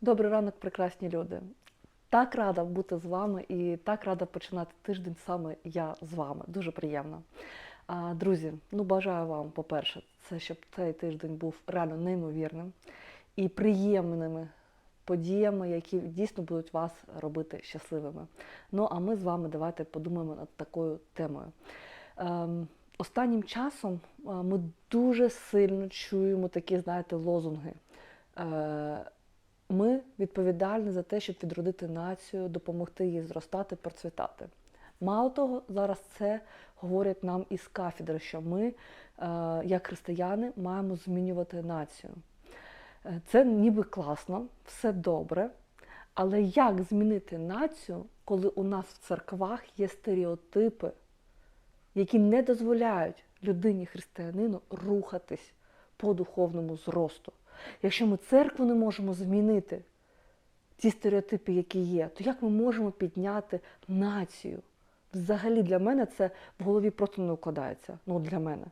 Добрий ранок, прекрасні люди. Так рада бути з вами і так рада починати тиждень саме я з вами. Дуже приємно. Друзі, ну бажаю вам, по-перше, це щоб цей тиждень був реально неймовірним і приємними подіями, які дійсно будуть вас робити щасливими. Ну а ми з вами давайте подумаємо над такою темою. Ем, Останнім часом е, ми дуже сильно чуємо такі, знаєте, лозунги. Ми відповідальні за те, щоб відродити націю, допомогти їй зростати, процвітати. Мало того, зараз це говорять нам із кафедри, що ми, е, як християни, маємо змінювати націю. Е, Це ніби класно, все добре. Але як змінити націю, коли у нас в церквах є стереотипи, які не дозволяють людині християнину рухатись по духовному зросту? Якщо ми церкву не можемо змінити, ті стереотипи, які є, то як ми можемо підняти націю? Взагалі для мене це в голові просто не укладається. Ну, для мене.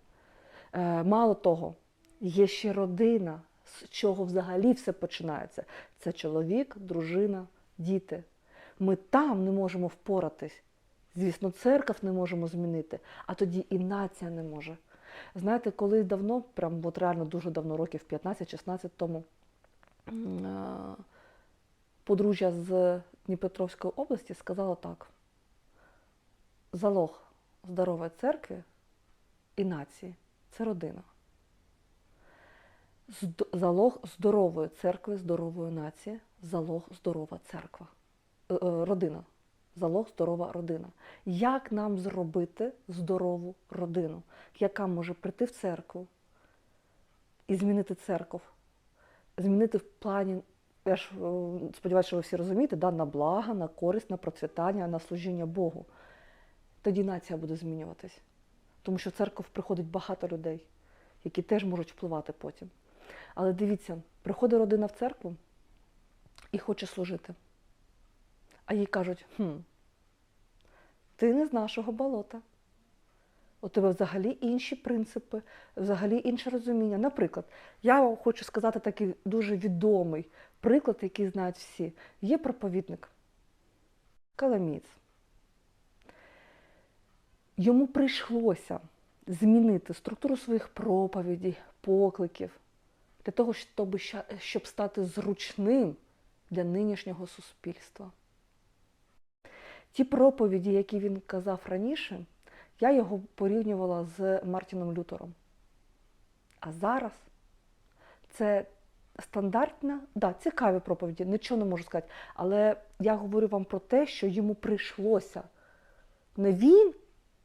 Е, мало того, є ще родина, з чого взагалі все починається. Це чоловік, дружина, діти. Ми там не можемо впоратись. Звісно, церков не можемо змінити, а тоді і нація не може. Знаєте, колись давно, прям от реально дуже давно, років 15-16 тому, е, подружжя з Дніпропетровської області сказала так: залог здорової церкви і нації це родина. Залог здорової церкви, здорової нації, залог здорова церква, Е, е, родина. Залог здорова родина. Як нам зробити здорову родину, яка може прийти в церкву і змінити церкву? Змінити в плані, я ж е, сподіваюся, що ви всі розумієте, да, на благо, на користь, на процвітання, на служіння Богу. Тоді нація буде змінюватись. Тому що в церкву приходить багато людей, які теж можуть впливати потім. Але дивіться, приходить родина в церкву і хоче служити. А їй кажуть, хм, ти не з нашого болота. У тебе взагалі інші принципи, взагалі інше розуміння. Наприклад, я вам хочу сказати такий дуже відомий приклад, який знають всі. Є проповідник Каламіць. Йому прийшлося змінити структуру своїх проповідей, покликів, для того, щоб, щоб стати зручним для нинішнього суспільства. Ті проповіді, які він казав раніше, я його порівнювала з Мартіном Лютером. А зараз це стандартна, да, цікаві проповіді, нічого не можу сказати. Але я говорю вам про те, що йому прийшлося. Не він,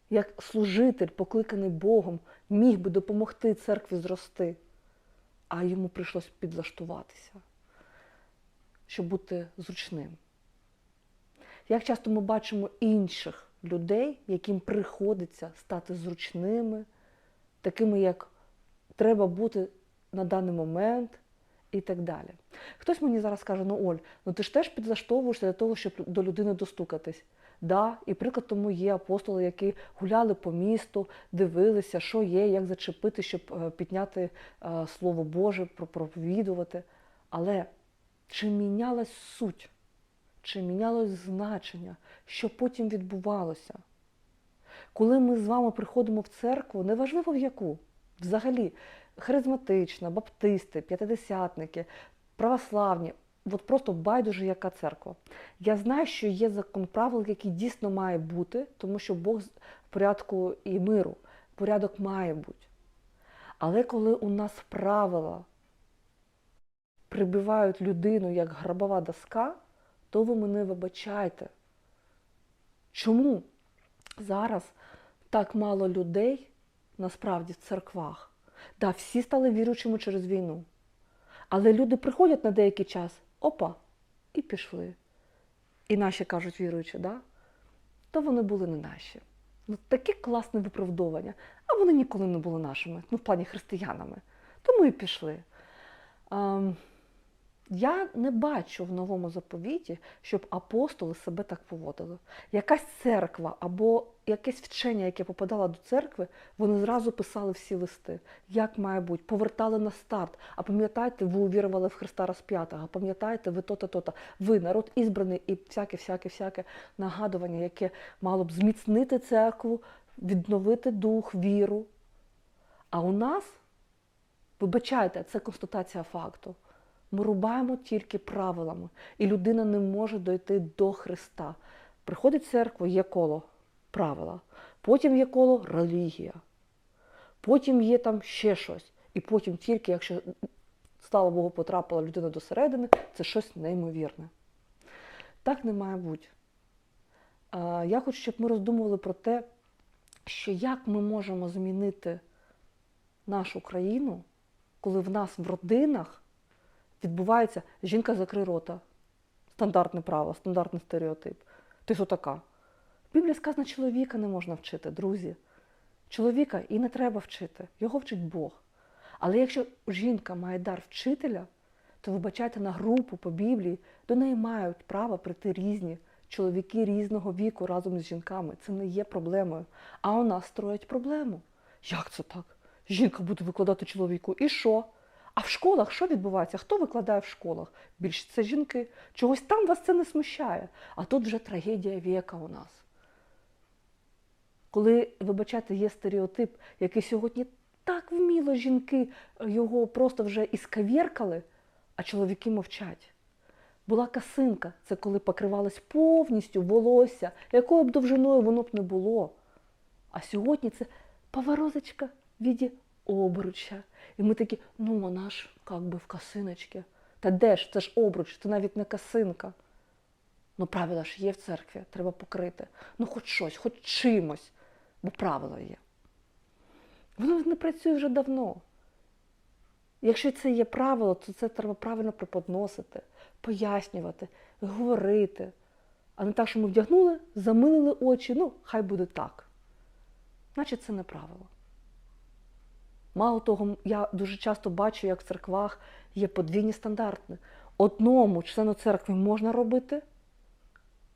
як служитель, покликаний Богом, міг би допомогти церкві зрости, а йому прийшлося підлаштуватися, щоб бути зручним. Як часто ми бачимо інших людей, яким приходиться стати зручними, такими, як треба бути на даний момент і так далі. Хтось мені зараз каже, ну Оль, ну ти ж теж підлаштовуєшся для того, щоб до людини достукатись. Да, і приклад тому є апостоли, які гуляли по місту, дивилися, що є, як зачепити, щоб е, підняти е, Слово Боже, про- проповідувати. Але чи мінялась суть? Чи мінялось значення, що потім відбувалося? Коли ми з вами приходимо в церкву, неважливо в яку, взагалі, харизматична, баптисти, п'ятидесятники, православні, от просто байдуже яка церква. Я знаю, що є закон правил, який дійсно має бути, тому що Бог в порядку і миру, порядок має бути. Але коли у нас правила прибивають людину як гробова доска, то ви мене вибачайте. Чому зараз так мало людей насправді в церквах? Да, всі стали віруючими через війну. Але люди приходять на деякий час, опа, і пішли. І наші кажуть віруючі, да? то вони були не наші. Ну, таке класне виправдовування. А вони ніколи не були нашими, ну, в плані християнами. Тому і пішли. Ем, Я не бачу в новому заповіті, щоб апостоли себе так поводили. Якась церква або якесь вчення, яке попадало до церкви, вони зразу писали всі листи, як має бути, повертали на старт. А пам'ятаєте, ви увірували в Христа розп'ятого, пам'ятаєте, ви то-то, то-то. Ви народ ізбраний і всяке, всяке, всяке нагадування, яке мало б зміцнити церкву, відновити дух, віру. А у нас, вибачайте, це констатація факту. Ми рубаємо тільки правилами, і людина не може дойти до Христа. Приходить в церкву, є коло правила, потім є коло релігія, потім є там ще щось. І потім тільки, якщо, слава Богу, потрапила людина до середини, це щось неймовірне. Так не має бути. Я хочу, щоб ми роздумували про те, що як ми можемо змінити нашу країну, коли в нас в родинах відбувається жінка закри рота. Стандартне право, стандартний стереотип. Ти що така? В Біблії сказано, чоловіка не можна вчити, друзі. Чоловіка і не треба вчити, його вчить Бог. Але якщо жінка має дар вчителя, то вибачайте на групу по Біблії, до неї мають право прийти різні чоловіки різного віку разом з жінками. Це не є проблемою. А у нас строять проблему. Як це так? Жінка буде викладати чоловіку. І що? А в школах що відбувається? Хто викладає в школах? Більше це жінки. Чогось там вас це не смущає. А тут вже трагедія віка у нас. Коли, вибачайте, є стереотип, який сьогодні так вміло жінки його просто вже іскавіркали, а чоловіки мовчать. Була касинка, це коли покривалось повністю волосся, якою б довжиною воно б не було. А сьогодні це поворозочка в віді обруча. І ми такі, ну вона ж як би в косиночці. Та де ж, це ж обруч, це навіть не косинка. Ну, правила ж є в церкві, треба покрити. Ну, хоч щось, хоч чимось, бо правила є. Воно не працює вже давно. Якщо це є правило, то це треба правильно преподносити, пояснювати, говорити. А не так, що ми вдягнули, замилили очі, ну, хай буде так. Значить, це не правило. Мало того, я дуже часто бачу, як в церквах є подвійні стандарти. Одному члену церкви можна робити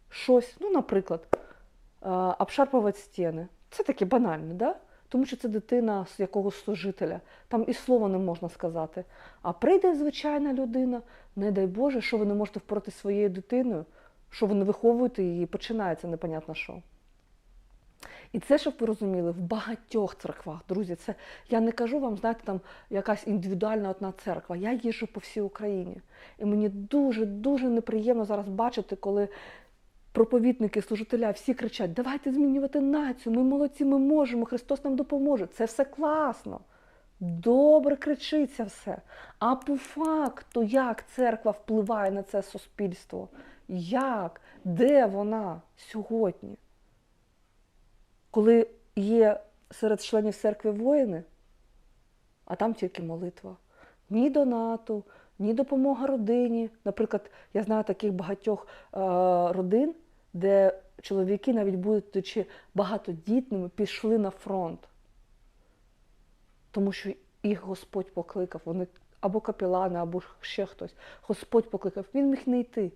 щось, ну, наприклад, е, обшарпувати стіни. Це таке банальне, да? тому що це дитина з якогось служителя. Там і слова не можна сказати. А прийде звичайна людина, не дай Боже, що ви не можете впоратися зі своєю дитиною, що ви не виховуєте її, починається непонятно що. І це, щоб ви розуміли, в багатьох церквах, друзі, це я не кажу вам, знаєте, там якась індивідуальна одна церква. Я їжджу по всій Україні. І мені дуже-дуже неприємно зараз бачити, коли проповідники, служителя всі кричать: давайте змінювати націю, ми молодці, ми можемо, Христос нам допоможе. Це все класно. Добре кричиться все. А по факту, як церква впливає на це суспільство? Як? Де вона сьогодні? Коли є серед членів церкви воїни, а там тільки молитва. Ні донату, ні допомога родині. Наприклад, я знаю таких багатьох е, родин, де чоловіки, навіть будучи багатодітними, пішли на фронт. Тому що їх Господь покликав. Вони або капілани, або ще хтось. Господь покликав, він міг не йти.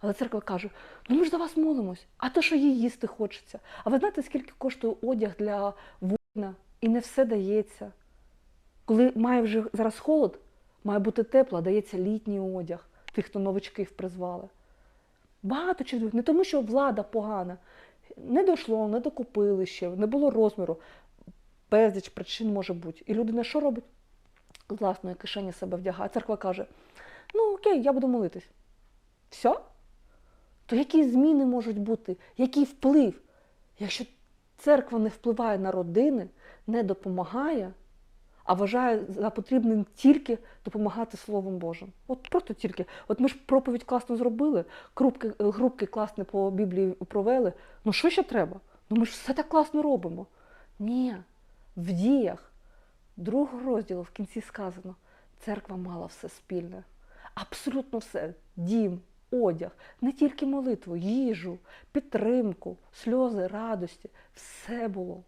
Але церква каже: ну ми ж за вас молимось, а то, що їй їсти хочеться. А ви знаєте, скільки коштує одяг для воїна? І не все дається. Коли має вже зараз холод, має бути тепло, дається літній одяг тих, хто новичків призвали. Багато чоловік, не тому, що влада погана, не дійшло, не докупили ще, не було розміру. Безліч причин може бути. І людина що робить? З власної кишені себе вдягає. А Церква каже: ну окей, я буду молитись. Все? То які зміни можуть бути? Який вплив? Якщо церква не впливає на родини, не допомагає, а вважає за потрібним тільки допомагати Словом Божим. От просто тільки. От ми ж проповідь класно зробили, групки, групки класно по Біблії провели. Ну що ще треба? Ну ми ж все так класно робимо. Ні, в діях другого розділу в кінці сказано, церква мала все спільне. Абсолютно все. Дім, одяг, не тільки молитву, їжу, підтримку, сльози, радості. Все було.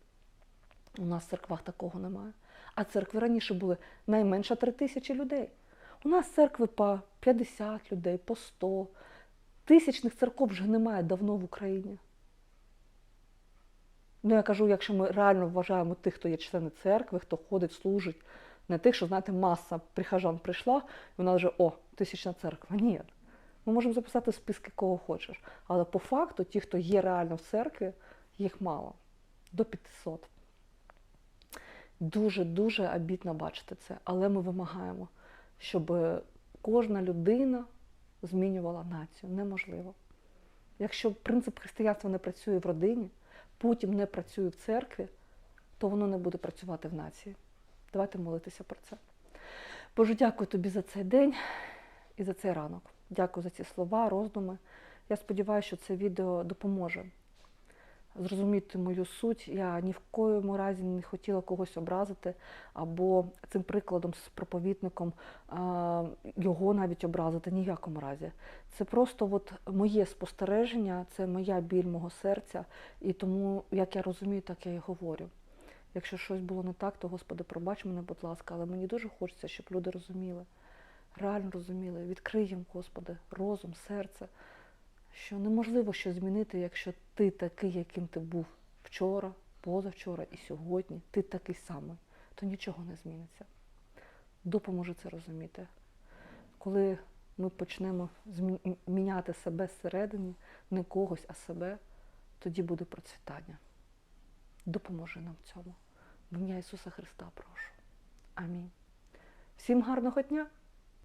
У нас в церквах такого немає. А церкви раніше були найменше три тисячі людей. У нас церкви по 50 людей, по 100. Тисячних церков вже немає давно в Україні. Ну, я кажу, якщо ми реально вважаємо тих, хто є члени церкви, хто ходить, служить, не тих, що, знаєте, маса прихожан прийшла, і вона вже о, тисячна церква. Ні. Ми можемо записати списки кого хочеш. Але по факту, ті, хто є реально в церкві, їх мало. До 500. Дуже-дуже обідно бачити це. Але ми вимагаємо, щоб кожна людина змінювала націю. Неможливо. Якщо принцип християнства не працює в родині, потім не працює в церкві, то воно не буде працювати в нації. Давайте молитися про це. Боже, дякую тобі за цей день і за цей ранок. Дякую за ці слова, роздуми. Я сподіваюся, що це відео допоможе зрозуміти мою суть. Я ні в коєму разі не хотіла когось образити, або цим прикладом з проповідником його навіть образити ні в якому разі. Це просто от моє спостереження, це моя біль мого серця, і тому, як я розумію, так я і говорю. Якщо щось було не так, то Господи, пробач мене, будь ласка, але мені дуже хочеться, щоб люди розуміли, реально розуміли, відкрий їм, Господи, розум, серце, що неможливо щось змінити, якщо ти такий, яким ти був вчора, позавчора і сьогодні, ти такий самий, то нічого не зміниться. Допоможи це розуміти. Коли ми почнемо міняти себе зсередини, не когось, а себе, тоді буде процвітання. Допоможи нам в цьому. В ім'я Ісуса Христа прошу. Амінь. Всім гарного дня!